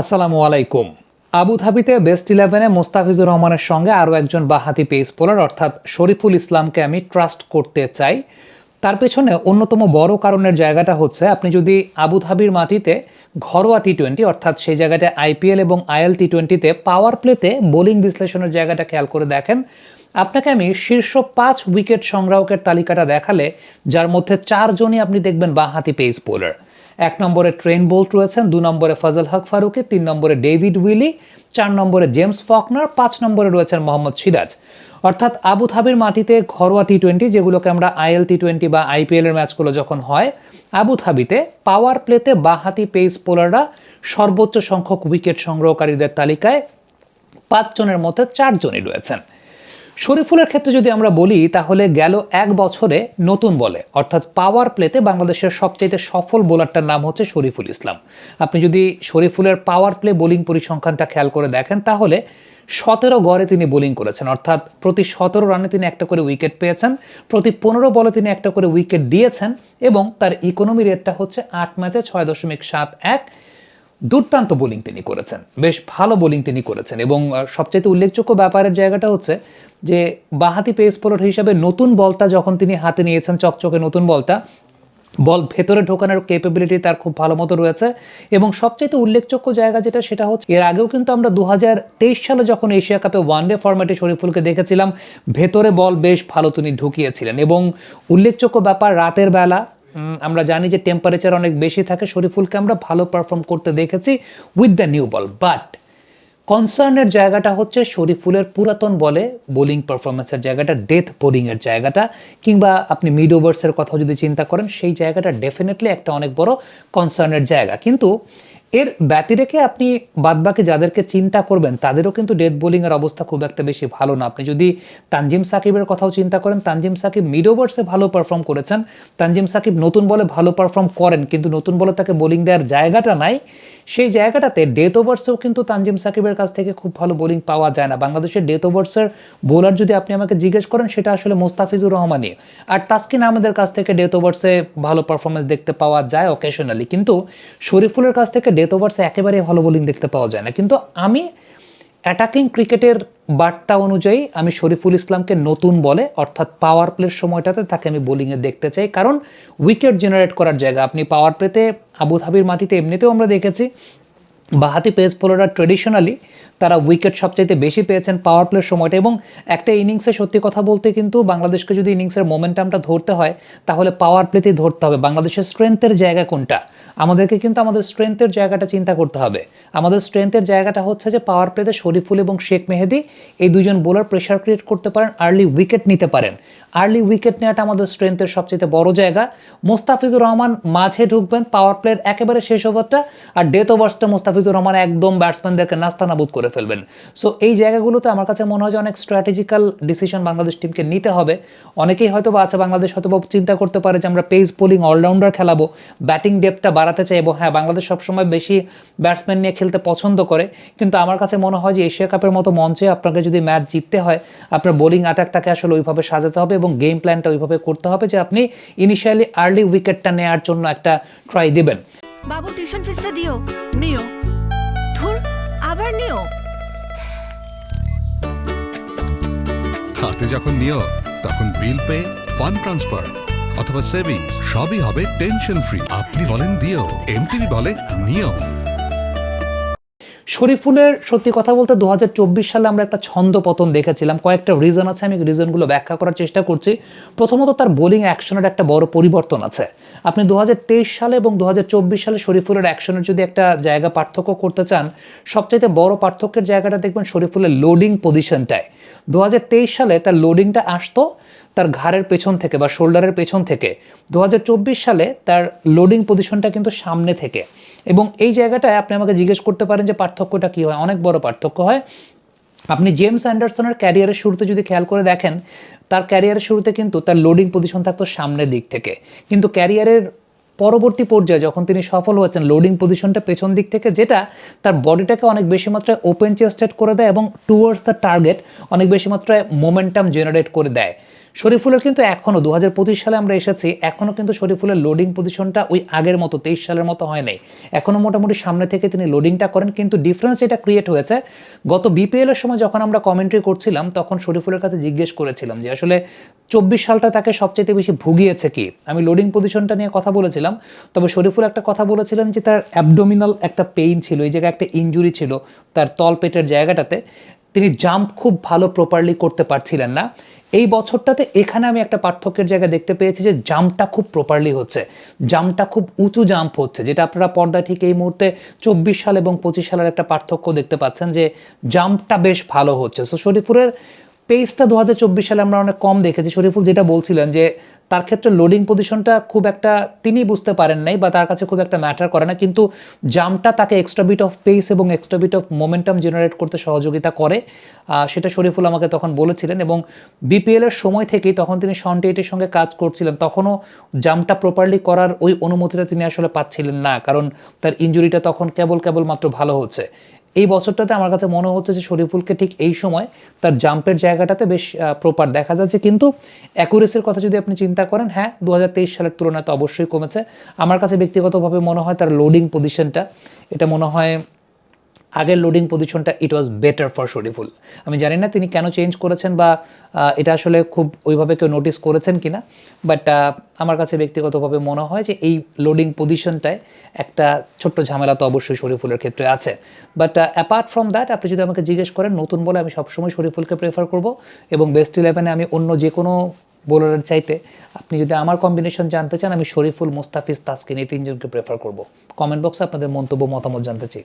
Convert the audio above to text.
আসসালামু আলাইকুম। আবুধাবিতে বেস্ট ইলেভেনে মোস্তাফিজুর রহমানের সঙ্গে আরও একজন বাহাতি পেস বোলার, অর্থাৎ শরীফুল ইসলামকে আমি ট্রাস্ট করতে চাই। তার পেছনে অন্যতম বড় কারণের জায়গাটা হচ্ছে, আপনি যদি আবুধাবির মাটিতে ঘরোয়া টি টোয়েন্টি অর্থাৎ সেই জায়গাটা আইপিএল এবং আইএল টি টোয়েন্টিতে পাওয়ার প্লেতে বোলিং বিশ্লেষণের জায়গাটা খেয়াল করে দেখেন, আপনাকে আমি শীর্ষ পাঁচ উইকেট সংগ্রাহকের তালিকাটা দেখালে, যার মধ্যে চারজনই আপনি দেখবেন বাঁহাতি পেস বোলার। এক নম্বরে ট্রেন বোল্ট রয়েছেন, দু নম্বরে ফজল হক ফারুকি, তিন নম্বরে ডেভিড উইলি, চার নম্বরে জেমস ফকনার, পাঁচ নম্বরে রয়েছেন মোহাম্মদ সিরাজ। অর্থাৎ আবুধাবির মাটিতে ঘরোয়া টি টোয়েন্টি যেগুলোকে আমরা আইএল টি টোয়েন্টি বা আইপিএল এর ম্যাচগুলো যখন হয় আবুধাবিতে পাওয়ার প্লেতে বাহাতি পেস বোলাররা সর্বোচ্চ সংখ্যক উইকেট সংগ্রহকারীদের তালিকায় পাঁচজনের মধ্যে চারজনই রয়েছেন। শরীফুলের ক্ষেত্রে যদি আমরা বলি, তাহলে গেল এক বছরে নতুন বলে, অর্থাৎ পাওয়ার প্লেতে বাংলাদেশের সবচেয়ে সফল বোলারটার নাম হচ্ছে শরীফুল ইসলাম। আপনি যদি শরীফুলের পাওয়ার প্লে বোলিং পরিসংখ্যানটা খেয়াল করে দেখেন, তাহলে সতেরো গড়ে তিনি বোলিং করেছেন, অর্থাৎ প্রতি সতেরো রানে তিনি একটা করে উইকেট পেয়েছেন, প্রতি পনেরো বলে তিনি একটা করে উইকেট দিয়েছেন, এবং তার ইকোনমি রেটটা হচ্ছে আট ম্যাচে ছয় দশমিক সাত এক। দুর্দান্ত বোলিং তিনি করেছেন। বেশ ভালো বোলিং তিনি করেছেন এবং সবচেয়ে উল্লেখযোগ্য ব্যাপারের জায়গাটা হচ্ছে যে, বাহাতি পেস বোলার হিসাবে নতুন বলটা যখন তিনি হাতে নিয়েছেন, চকচকে নতুন বলটা, বল ভেতরে ঢোকানোর ক্যাপাবিলিটি তার খুব ভালো মতো রয়েছে এবং সবচেয়ে উল্লেখযোগ্য জায়গা যেটা, সেটা হচ্ছে এর আগেও কিন্তু আমরা দু হাজার তেইশ সালে যখন এশিয়া কাপে ওয়ানডে ফরম্যাটে শরীফুলকে দেখেছিলাম, ভেতরে বল বেশ ভালো তিনি ঢুকিয়েছিলেন এবং উল্লেখযোগ্য ব্যাপার, রাতের বেলা আমরা জানি যে টেম্পারেচার অনেক বেশি থাকে শরীফুলকে আমরা ভালো পারফর্ম করতে দেখেছি with the new ball but কনসার্নের জায়গাটা হচ্ছে শরীফুলের পুরাতন বলে বোলিং পারফরমেন্সের জায়গাটা ডেথ বোলিংয়ের জায়গাটা, কিংবা আপনি মিড ওভার্সের কথা যদি চিন্তা করেন, সেই জায়গাটা ডেফিনেটলি একটা অনেক বড় কনসার্নের জায়গা। কিন্তু এর ব্যতি রেখে আপনি বাদবাকি যাদেরকে চিন্তা করবেন, তাদেরও কিন্তু ডেথ বোলিংয়ের অবস্থা খুব একটা বেশি ভালো না। আপনি যদি তানজিম সাকিবের কথাও চিন্তা করেন, তানজিম সাকিব মিড ওভার্সে ভালো পারফর্ম করেছেন। তানজিম সাকিব নতুন বলে ভালো পারফর্ম করেন, কিন্তু নতুন বলে তাকে বোলিং দেওয়ার জায়গাটা নাই। সেই জায়গাটাতে ডেথ ওভার্সেও কিন্তু তানজিম সাকিবের কাছ থেকে খুব ভালো বোলিং পাওয়া যায় না। বাংলাদেশের ডেথ ওভার্সের বোলার যদি আপনি আমাকে জিজ্ঞেস করেন, সেটা আসলে মোস্তাফিজুর রহমানই। আর তাসকিন আমাদের কাছ থেকে ডেথ ওভার্সে ভালো পারফরমেন্স দেখতে পাওয়া যায় অকেশনালি কিন্তু শরীফুলের কাছ থেকে ডেথ ওভার্সে একেবারে ভালো বোলিং দেখতে পাওয়া যায় না। কিন্তু আমি অ্যাটাকিং ক্রিকেটের বার্তা অনুযায়ী আমি শরীফুল ইসলামকে নতুন বলে, অর্থাৎ পাওয়ার প্লের সময়টাতে তাকে আমি বোলিংয়ে দেখতে চাই। কারণ উইকেট জেনারেট করার জায়গা, আপনি পাওয়ার প্লেতে আবুধাবির মাটিতে এমনিতেও আমরা দেখেছি, বাহাতি পেস বোলাররা ট্রেডিশনালি তারা উইকেট সবচাইতে বেশি পেয়েছেন পাওয়ার প্লের সময়টা এবং একটা ইনিংসে সত্যি কথা বলতে কিন্তু বাংলাদেশকে যদি ইনিংসের মোমেন্টামটা ধরতে হয়, তাহলে পাওয়ার প্লেতেই ধরতে হবে। বাংলাদেশের স্ট্রেংথের জায়গা কোনটা? আমাদেরকে কিন্তু আমাদের স্ট্রেংথের জায়গাটা চিন্তা করতে হবে। আমাদের স্ট্রেংথের জায়গাটা হচ্ছে যে পাওয়ার প্লেতে শরীফুল এবং শেখ মেহেদি এই দুজন বোলার প্রেশার ক্রিয়েট করতে পারেন আর্লি উইকেট নিতে পারেন। আর্লি উইকেট নেওয়াটা আমাদের স্ট্রেংথের সবচেয়ে বড় জায়গা। মোস্তাফিজুর রহমান মাঝে ঢুকবেন পাওয়ার প্লের একেবারে শেষ ওভারটা, আর ডেথ ওভার্সটা মোস্তাফিজুর রহমান একদম ব্যাটসম্যানদেরকে নাস্তানাবুদ করে ফেলবেন। সো এই জায়গাগুলোতে আমার কাছে মনে হয় যে অনেক স্ট্র্যাটেজিক্যাল ডিসিশন বাংলাদেশ টিমকে নিতে হবে। অনেকেই হয়তো বা আছে, বাংলাদেশ হয়তো চিন্তা করতে পারে যে আমরা পেস বোলিং অলরাউন্ডার খেলাবো ব্যাটিং ডেপটা বাড়াতে চাইব। হ্যাঁ বাংলাদেশ সবসময় বেশি ব্যাটসম্যান নিয়ে খেলতে পছন্দ করে, কিন্তু আমার কাছে মনে হয় যে এশিয়া কাপের মতো মঞ্চে আপনাকে যদি ম্যাচ জিততে হয়, আপনার বোলিং অ্যাটাকটাকে আসলে ওইভাবে সাজাতে হবে এবং গেম প্ল্যানটা ওইভাবে করতে হবে যে আপনি ইনিশিয়ালি আর্লি উইকেটটা নেওয়ার জন্য একটা ট্রাই দিবেন। বাবু টিউশন ফিসটা দিও। নিও। ধুর আবার নিও। হাতে যখন নিও তখন বিল পে ফান্ড ট্রান্সফার অথবা সেভিংস সবই হবে টেনশন ফ্রি আপনি বলেন দিও এমটিভি বলে নিও। শরীফুলের সত্যি কথা বলতে দু হাজার চব্বিশ সালে আমরা একটা ছন্দ পতন দেখেছিলাম। কয়েকটা রিজন আছে, আমি রিজনগুলো ব্যাখ্যা করার চেষ্টা করছি। প্রথমত তার বোলিং অ্যাকশনের একটা বড় পরিবর্তন আছে। আপনি দু হাজার তেইশ সালে এবং দু হাজার চব্বিশ সালে শরীফুলের অ্যাকশনের যদি একটা জায়গা পার্থক্য করতে চান, সবচাইতে বড় পার্থক্যের জায়গাটা দেখবেন শরীফুলের লোডিং পজিশনটায় দু হাজার তেইশ সালে তার লোডিংটা আসতো তার ঘাড়ের পেছন থেকে বা শোল্ডারের পেছন থেকে। দু হাজার চব্বিশ সালে তার লোডিং পজিশনটা কিন্তু সামনে থেকে। এবং এই জায়গাটায় আপনি আমাকে জিজ্ঞেস করতে পারেন যে পার্থক্যটা কী হয়? অনেক বড় পার্থক্য হয়। আপনি জেমস অ্যান্ডারসনের ক্যারিয়ারের শুরুতে যদি খেয়াল করে দেখেন, তার ক্যারিয়ারের শুরুতে কিন্তু তার লোডিং পজিশন থাকতো সামনের দিক থেকে। কিন্তু ক্যারিয়ারের পরবর্তী পর্যায়ে যখন তিনি সফল হয়েছেন লোডিং পজিশনটা পেছন দিক থেকে, যেটা তার বডিটাকে অনেক বেশি মাত্রায় ওপেন চেস্টেড করে দেয় এবং টুয়ার্ডস দ্য টার্গেট অনেক বেশি মাত্রায় মোমেন্টাম জেনারেট করে দেয়। শরীফুলের কিন্তু এখনও দু হাজার পঁচিশ সালে আমরা এসেছি এখনও কিন্তু শরীফুলের লোডিং পজিশনটা ওই আগের মতো, তেইশ সালের মতো হয় নাই। এখনও মোটামুটি সামনে থেকে তিনি লোডিংটা করেন, কিন্তু ডিফারেন্স এটা ক্রিয়েট হয়েছে। গত বিপিএল এর সময় যখন আমরা কমেন্ট্রি করছিলাম, তখন শরীফুলের কাছে জিজ্ঞেস করেছিলাম যে, আসলে চব্বিশ সালটা তাকে সবচেয়ে বেশি ভুগিয়েছে কি? আমি লোডিং পজিশনটা নিয়ে কথা বলেছিলাম, তবে শরীফুল একটা কথা বলেছিলেন যে, তার অ্যাবডোমিনাল একটা পেইন ছিল, এই জায়গায় একটা ইনজুরি ছিল, তার তল পেটের জায়গাটাতে। তিনি জাম্প খুব ভালো প্রপারলি করতে পারছিলেন না। এই বছরটাতে এখানে আমি একটা পার্থক্যের জায়গা দেখতে পেয়েছি যে জাম্পটা খুব প্রপারলি হচ্ছে। জাম্পটা খুব উঁচু জাম্প হচ্ছে, যেটা আপনারা পর্দা ঠিক এই মুহূর্তে চব্বিশ সাল এবং পঁচিশ সালের একটা পার্থক্য দেখতে পাচ্ছেন যে জাম্পটা বেশ ভালো হচ্ছে। সো শরীফুরের পেসটা দু সালে আমরা অনেক কম দেখেছি। শরীফুল যেটা বলছিলেন যে, তার ক্ষেত্রে লোডিং পজিশনটা খুব একটা তিনি বুঝতে পারেন নাই বা তার কাছে খুব একটা ম্যাটার করে না। কিন্তু জাম্পটা তাকে এক্সট্রা বিট অফ পেস এবং extra bit of momentum generate করতে সহযোগিতা করে। সেটা শরীফুল আমাকে তখন বলেছিলেন এবং বিপিএল এর সময় থেকেই তখন তিনি শন্টি এটির সঙ্গে কাজ করছিলেন। তখনও জাম্পটা প্রপারলি করার ওই অনুমতিটা তিনি আসলে পাচ্ছিলেন না, কারণ তার ইঞ্জুরিটা তখন কেবল কেবল মাত্র ভালো হচ্ছে। এই বছরটাতে আমার কাছে মনে হচ্ছে যে শরীফুলকে ঠিক এই সময় তার জাম্পের জায়গাটাতে বেশ প্রপার দেখা যাচ্ছে। কিন্তু অ্যাকুরেসির কথা যদি আপনি চিন্তা করেন হ্যাঁ দু হাজার তেইশ সালের তুলনায় তো অবশ্যই কমেছে। আমার কাছে ব্যক্তিগতভাবে মনে হয় তার লোডিং পজিশনটা এটা মনে হয় আগের লোডিং পজিশনটা it was better for Shoriful আমি জানি না তিনি কেন চেঞ্জ করেছেন বা এটা আসলে খুব ওইভাবে কেউ নোটিস করেছেন কিনা বাট আমার কাছে ব্যক্তিগতভাবে মনে হয় যে এই লোডিং পজিশনটায় একটা ছোট্ট ঝামেলা তো অবশ্যই শরীফুলের ক্ষেত্রে আছে। বাট অ্যাপার্ট ফ্রম দ্যাট আপনি যদি আমাকে জিজ্ঞেস করেন, নতুন বলে আমি সবসময় শরীফুলকে প্রেফার করব এবং বেস্ট ইলেভেনে আমি অন্য যে কোনো বোলারের চাইতে আপনি যদি আমার কম্বিনেশন জানতে চান, আমি শরীফুল মোস্তাফিজ তাসকিন এই তিনজনকে প্রেফার করব। কমেন্ট বক্সে আপনাদের মন্তব্য, মতামত জানতে চাই।